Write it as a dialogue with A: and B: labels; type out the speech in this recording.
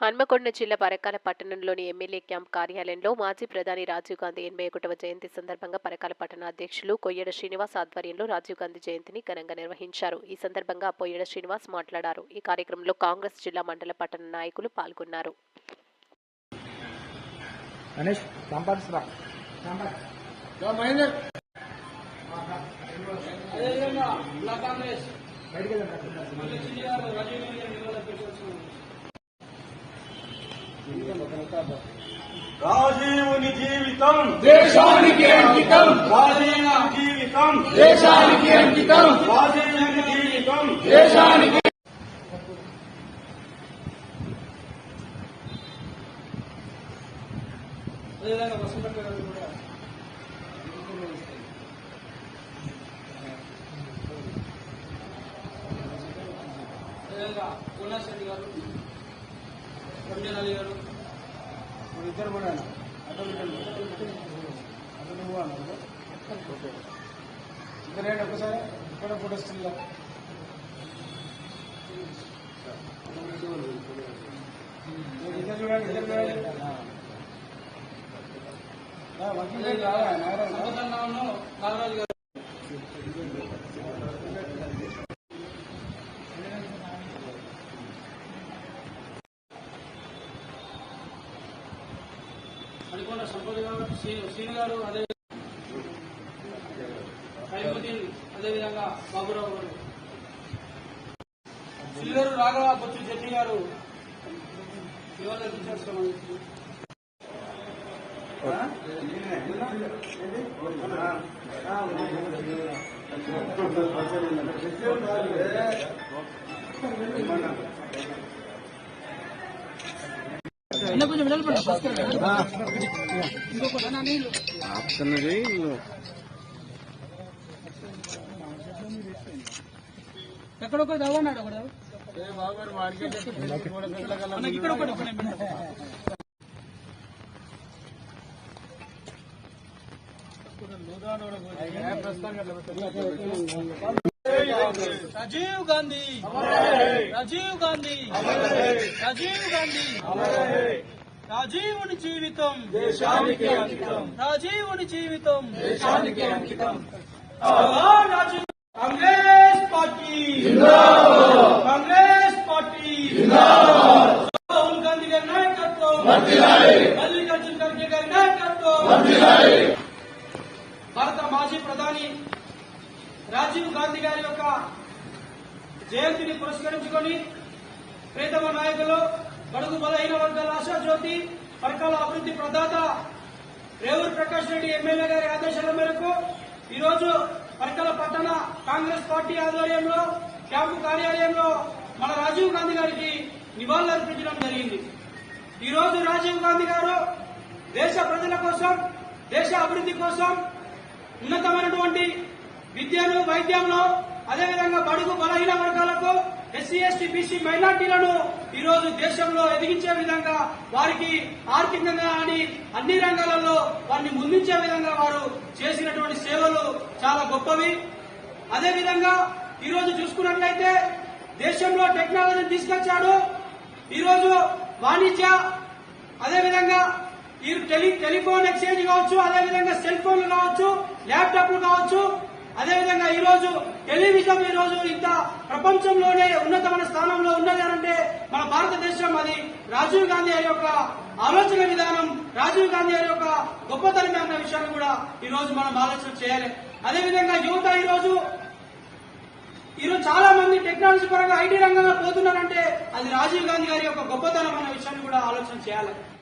A: హన్మకొండ జిల్లా పరకాల పట్టణంలోని MLA camp కార్యాలయంలో మాజీ ప్రధాని రాజీవ్ గాంధీ ఎనభై ఒకటవ జయంతి సందర్భంగా పరకాల పట్టణ అధ్యక్షులు కొయ్యడ శ్రీనివాస్ ఆధ్వర్యంలో రాజీవ్ గాంధీ జయంతిని ఘనంగా నిర్వహించారు. ఈ సందర్భంగా పొయ్యడ శ్రీనివాస్ మాట్లాడారు. ఈ కార్యక్రమంలో కాంగ్రెస్ జిల్లా మండల పట్టణ నాయకులు పాల్గొన్నారు.
B: గణేష్
C: రాజీవుని జీవితం.
D: దేశానికి అంకితం.
C: రాజీవుని జీవితం.
D: దేశానికి అంకితం.
C: రాజీవుని జీవితం.
D: దేశానికి అదేవిధంగా వసంత గారు కూడా అదేవిధంగా రెడ్డి గారు రంజన్ అలీ గారు
B: ఇద్దరు కూడా అతను అతను నువ్వు అన్నావు ఓకే. ఏంటి ఒకసారి ఇక్కడ ఫోటో ఇద్దరు చూడండి ఇద్దరు చూడండి నాగరాజు
D: గారు అనుకున్న సంపద గారు శ్రీ- శ్రీను గారు అదే ఖైముద్దీన్ అదేవిధంగా బాబురావు గారు. శ్రీగారు రాఘవ బొత్తి జట్టి గారు ఇవాళ అర్పించాల్సిన కొంచెం నిలబడి ఒకడు ఇక్కడ ఒకటి ఒక రాజీవ్ గాంధీ. రాజీవ్ గాంధీ. రాజీవ్ గాంధీ. రాజీవుని జీవితం. దేశానికి అంకితం. రాజీవుని జీవితం. దేశానికి అంకితం. కాంగ్రెస్ పార్టీ. కాంగ్రెస్ పార్టీ. రాహుల్ గాంధీ గారి నాయకత్వం. మల్లికార్జున ఖర్గే గారి నాయకత్వం. భారత మాజీ ప్రధాని రాజీవ్ గాంధీ గారి యొక్క జయంతిని పురస్కరించుకొని ప్రేతమ నాయకులు బడుగు బలహీన వర్గాల ఆశాజ్యోతి పరకాల అభివృద్ధి ప్రదాత రేవూరు ప్రకాష్ రెడ్డి ఎమ్మెల్యే గారి ఆదేశాల మేరకు ఈరోజు పరకాల పట్టణ కాంగ్రెస్ పార్టీ ఆధ్వర్యంలో క్యాంపు కార్యాలయంలో మన రాజీవ్ గాంధీ గారికి నివాళులర్పించడం జరిగింది. ఈరోజు రాజీవ్ గాంధీ గారు దేశ ప్రజల కోసం దేశ అభివృద్ధి కోసం ఉన్నతమైనటువంటి విద్యను వైద్యంలో అదేవిధంగా బడుగు బలహీన వర్గాలకు ఎస్సీ ఎస్టీ బీసీ మైనార్టీలను ఈరోజు దేశంలో ఎదిగించే విధంగా వారికి ఆర్థికంగా అని అన్ని రంగాలలో వారిని ముందుంచే విధంగా వారు చేసినటువంటి సేవలు చాలా గొప్పవి. అదేవిధంగా ఈరోజు చూసుకున్నట్లయితే దేశంలో టెక్నాలజీని తీసుకొచ్చాడు. ఈరోజు వాణిజ్య అదేవిధంగా ఈ టెలి టెలిఫోన్ ఎక్స్చేంజ్ కావచ్చు అదేవిధంగా సెల్ ఫోన్లు కావచ్చు ల్యాప్టాప్లు కావచ్చు అదేవిధంగా ఈ రోజు టెలివిజన్ ఈ రోజు ఇంత ప్రపంచంలోనే ఉన్నతమైన స్థానంలో ఉన్నది అంటే మన భారతదేశం అది రాజీవ్ గాంధీ గారి యొక్క ఆలోచన విధానం రాజీవ్ గాంధీ గారి యొక్క గొప్పతనమే అన్న విషయాన్ని కూడా ఈ రోజు మనం ఆలోచన చేయాలి. అదేవిధంగా యువత ఈ రోజు ఈరోజు చాలా మంది టెక్నాలజీ పరంగా ఐటీ రంగంలో పోతున్నారంటే అది రాజీవ్ గాంధీ గారి యొక్క గొప్పతనం అన్న విషయాన్ని కూడా ఆలోచన చేయాలి.